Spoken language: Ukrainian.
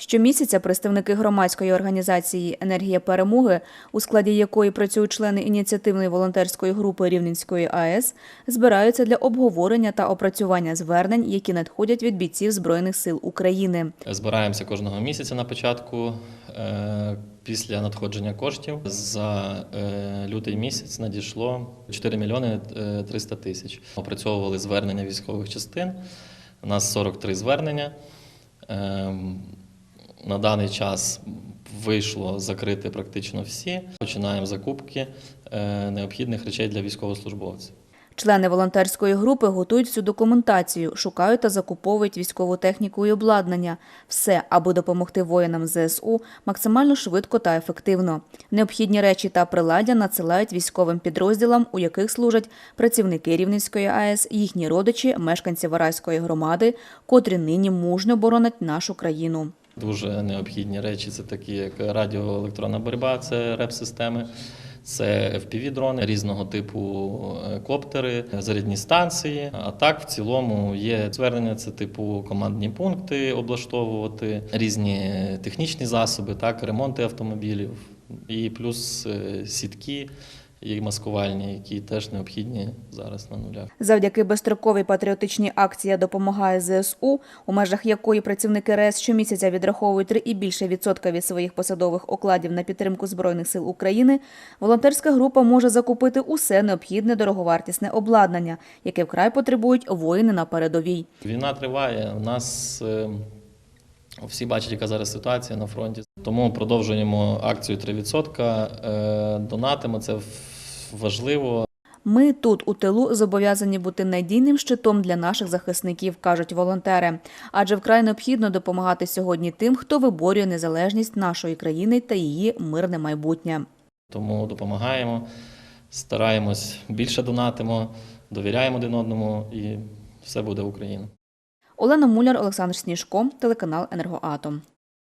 Щомісяця представники громадської організації Енергія перемоги, у складі якої працюють члени ініціативної волонтерської групи Рівненської АЕС, збираються для обговорення та опрацювання звернень, які надходять від бійців Збройних сил України. Збираємося кожного місяця на початку е, після надходження коштів. За е, лютий місяць надійшло 4 мільйони е, 300 тисяч. Опрацьовували звернення військових частин. У нас 43 звернення. На даний час вийшло закрити практично всі. Починаємо закупки е, необхідних речей для військовослужбовців. Члени волонтерської групи готують всю документацію, шукають та закуповують військову техніку і обладнання. Все, аби допомогти воїнам ЗСУ максимально швидко та ефективно. Необхідні речі та приладдя надсилають військовим підрозділам, у яких служать працівники Рівненської АЕС, їхні родичі, мешканці Вараської громади, котрі нині мужньо боронять нашу країну. Дуже необхідні речі. Це такі, як радіоелектронна боротьба, це реп-системи, це FPV-дрони різного типу е, коптери, зарядні станції. А так, в цілому, є звернення, це типу командні пункти облаштовувати, різні технічні засоби, так, ремонти автомобілів, і плюс е, сітки і маскувальні, які теж необхідні зараз на нулях. Завдяки безстроковій патріотичній акції допомагає ЗСУ, у межах якої працівники РЕС щомісяця відраховують 3 і більше відсотка від своїх посадових окладів на підтримку Збройних сил України, волонтерська група може закупити усе необхідне дороговартісне обладнання, яке вкрай потребують воїни на передовій. Війна триває. У нас е, всі бачать, яка зараз ситуація на фронті. Тому продовжуємо акцію 3%. е, Донатимо це важливо. Ми тут у тилу зобов'язані бути надійним щитом для наших захисників, кажуть волонтери. Адже вкрай необхідно допомагати сьогодні тим, хто виборює незалежність нашої країни та її мирне майбутнє. Тому допомагаємо, стараємось більше донатимо, довіряємо один одному, і все буде Україна. Олена Муляр, Олександр Сніжко, телеканал Енергоатом.